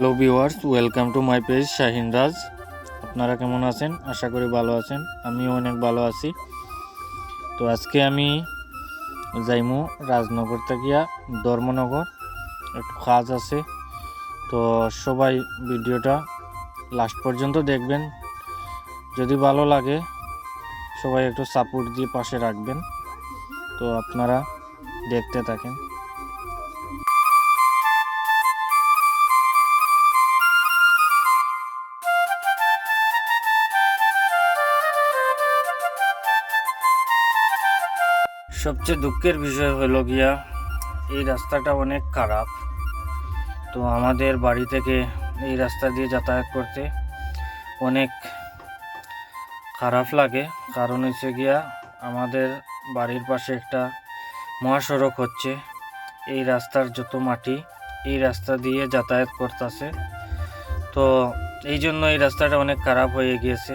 Hello viewers welcome to my page Shahin Raj আপনারা কেমন আছেন? আশা করি ভালো আছেন। আমিও অনেক ভালো আছি। তো আজকে আমি যাইমু রাজনগর থেকে ধর্মনগর। একটু কাজ আছে। তো সবাই ভিডিওটা লাস্ট পর্যন্ত দেখবেন। যদি ভালো লাগে, সবাই একটু সাপোর্ট দিয়ে পাশে রাখবেন। তো আপনারা দেখতে থাকেন। সবচেয়ে দুঃখের বিষয় হলো গিয়া, এই রাস্তাটা অনেক খারাপ। তো আমাদের বাড়ি থেকে এই রাস্তা দিয়ে যাতায়াত করতে অনেক খারাপ লাগে। কারণ হচ্ছে গিয়া, আমাদের বাড়ির পাশে একটা মহাসড়ক হচ্ছে। এই রাস্তার যত মাটি, এই রাস্তা দিয়ে যাতায়াত করতেছে। তো এই জন্য এই রাস্তাটা অনেক খারাপ হয়ে গিয়েছে।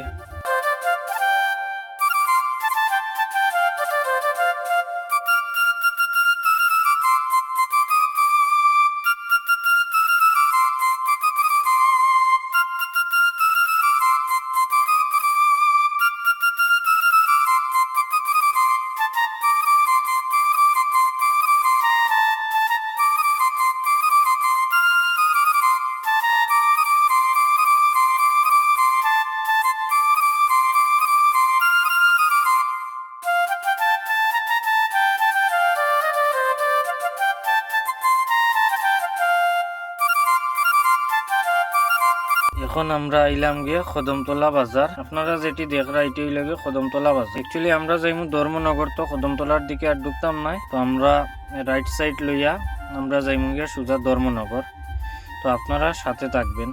এখন আমরা আইলাম গিয়ে কদমতলা বাজার। আপনারা যেটি দেখরা, এটি হইল গিয়ে কদমতলা বাজার। একচুয়ালি আমরা যাইম ধর্মনগর, তো কদমতলার দিকে আর ঢুকতাম নাই। তো আমরা রাইট সাইড লইয়া আমরা যাইম গিয়ে সোজা ধর্মনগর। তো আপনারা সাথে থাকবেন।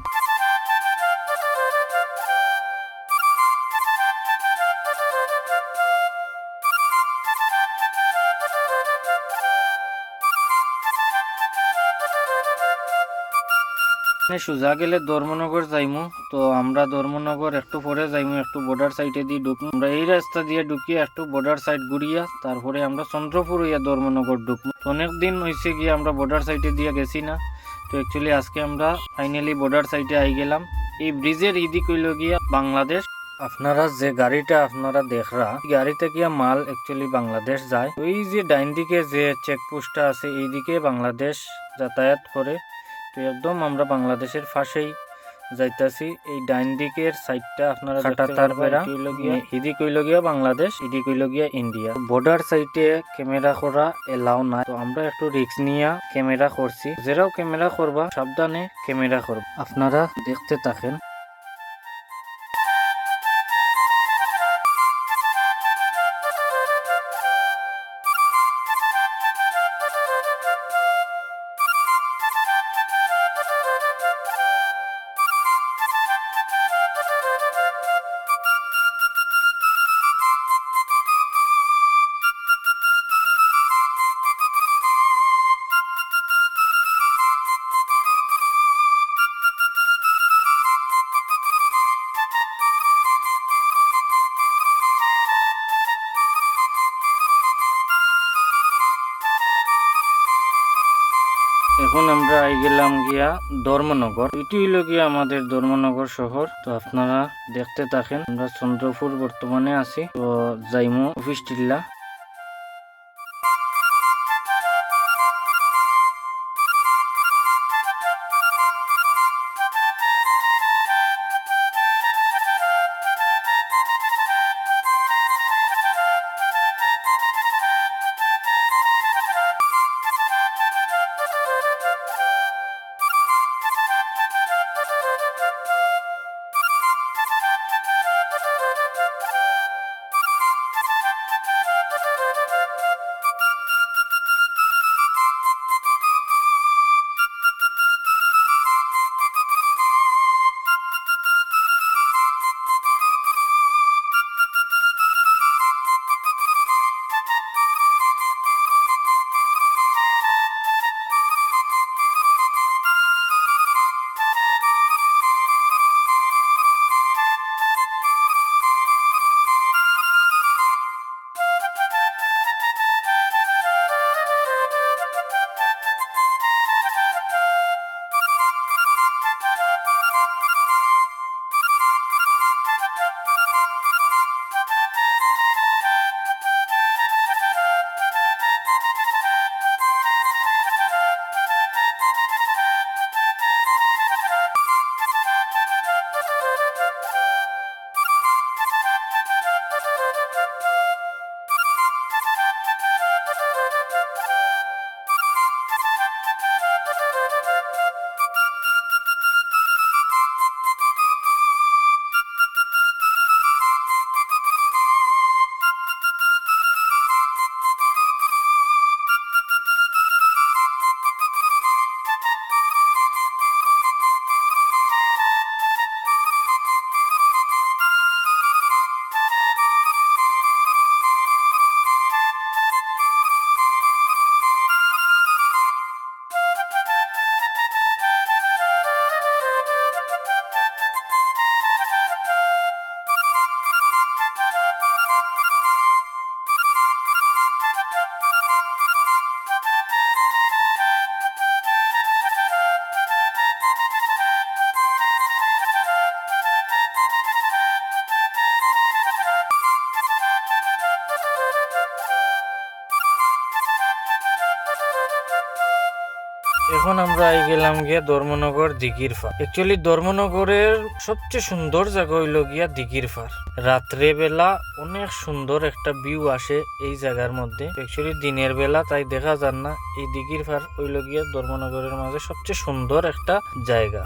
সোজা গেলে ধর্মনগর যাইমু। তো আমরা ধর্মনগর একটু পরে যাইমু, একটু বর্ডার সাইডে দিয়ে ঢুকমু। আমরা এই রাস্তা দিয়ে ঢুকিয়ে একটু বর্ডার সাইড ঘুরিয়া, তারপরে আমরা চন্দ্রপুর হইয়া ধর্মনগর ঢুকমু। অনেক দিন হয়েছে গিয়ে আমরা বর্ডার সাইডে দিয়ে গেছি না। তো অ্যাকচুয়ালি আজকে আমরা ফাইনালি বর্ডার সাইডে আই গেলাম। এই ব্রিজের ইদি কইল গিয়া বাংলাদেশ। আপনারা যে গাড়িটা আপনারা দেখরা গাড়িতে গিয়া মাল অ্যাকচুয়ালি বাংলাদেশ যায়। ওই যে ডাইন দিকে যে চেকপোস্টটা আছে, এইদিকে বাংলাদেশ যাতায়াত করে। তো একদম আমরা বাংলাদেশের ফাঁসেই যাইতাছি। এই ডাইন দিকের সাইডটা আপনারা কাটা তার পেরা বেড়া। এটি হইল গিয়া? ইদি কইল গিয়া বাংলাদেশ ইডি কইল গিয়া ইন্ডিয়া। বর্ডার সাইডে ক্যামেরা করা এলাও না তো আমরা একটু রিস্ক নিয়া ক্যামেরা করছি। যেরাও ক্যামেরা করবা সাবধানে ক্যামেরা করবা। আপনারা দেখতে থাকেন। এখন আমরা আই গেলাম গিয়া ধর্মনগর। এটি হইল গিয়া আমাদের ধর্মনগর শহর। তো আপনারা দেখতে থাকেন, আমরা চন্দ্রপুর বর্তমানে আছি। তো যাইমো, অফিস টিল্লা। আমরা গেলাম গিয়া ধর্মনগর দিঘির ফার একচুয়ালি ধর্মনগরের সবচেয়ে সুন্দর জায়গা হইল গিয়া দিঘির ফার রাত্রে বেলা অনেক সুন্দর একটা ভিউ আসে এই জায়গার মধ্যে। একচুয়ালি দিনের বেলা তাই দেখা যান না, এই দিঘির ফার হইল গিয়া ধর্মনগরের মাঝে সবচেয়ে সুন্দর একটা জায়গা।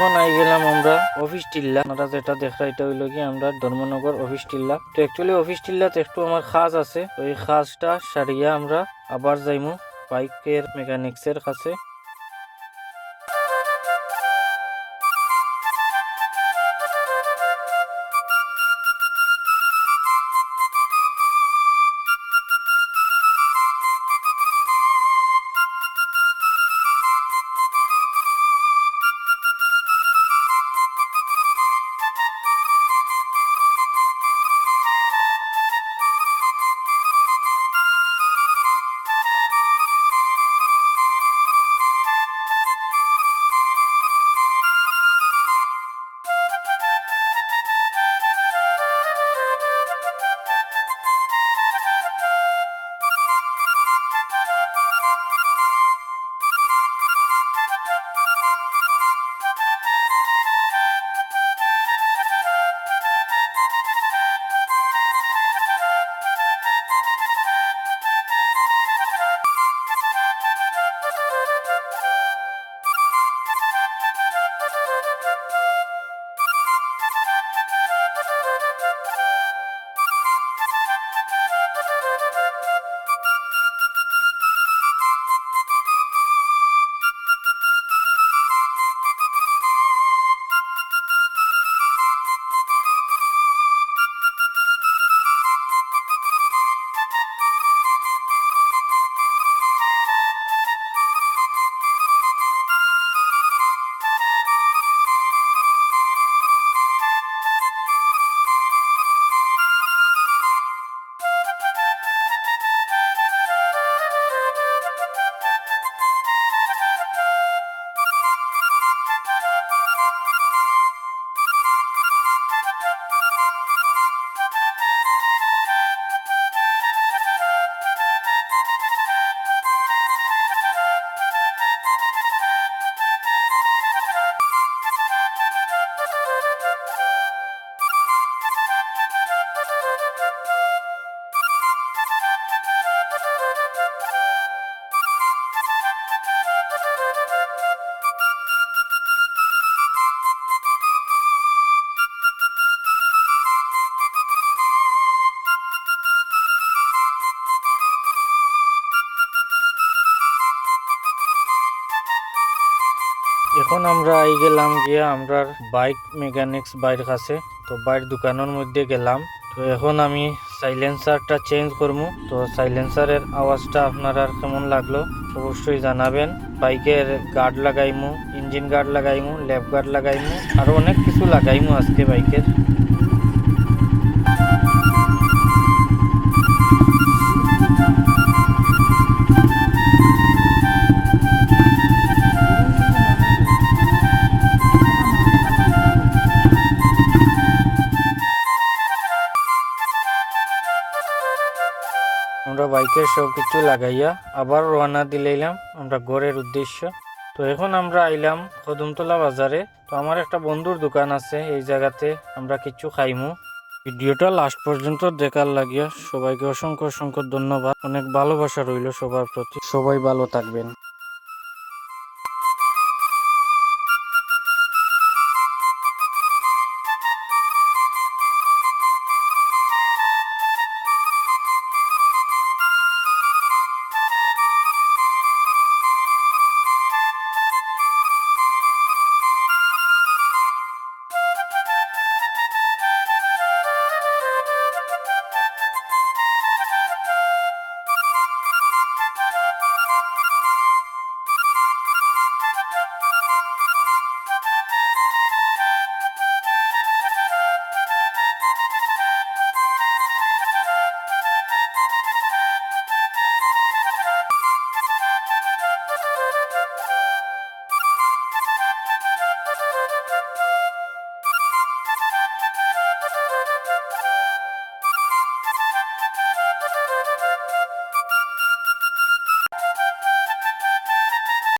এখন আই গেলাম আমরা অফিস টিল্লা। আপনারা যেটা দেখা এটা হইল কি আমরা ধর্মনগর অফিস টিল্লা। তো অ্যাকচুয়ালি অফিস টিল্লাতে একটু আমার খাস আছে। ওই খাসটা সারিয়া আমরা আবার যাইমু বাইকের মেকানিক্সের কাছে। এখন আমরা আই গেলাম গিয়া আমরার বাইক মেকানিক্স বাইর কাছে, তো বাইর দোকানের মধ্যে গেলাম। তো এখন আমি সাইলেন্সারটা চেঞ্জ করব তো সাইলেন্সারের আওয়াজটা আপনার কেমন লাগল অবশ্যই জানাবেন। বাইকের গার্ড লাগাইমু, ইঞ্জিন গার্ড লাগাইমু, ল্যাব গার্ড লাগাইমু, আরও অনেক কিছু লাগাইমু আজকে বাইকের। বাইকের সব কিছু লাগাইয়া আবার রওনা দিলাম আমরা গড়ের উদ্দেশ্য। তো এখন আমরা আইলাম কদমতলা বাজারে। তো আমার একটা বন্ধুর দোকান আছে, এই জায়গাতে আমরা কিছু খাইমু। ভিডিওটা লাস্ট পর্যন্ত দেখার লাগিয়া সবাইকে অসংখ্য অসংখ্য ধন্যবাদ। অনেক ভালোবাসা রইল সবার প্রতি। সবাই ভালো থাকবেন।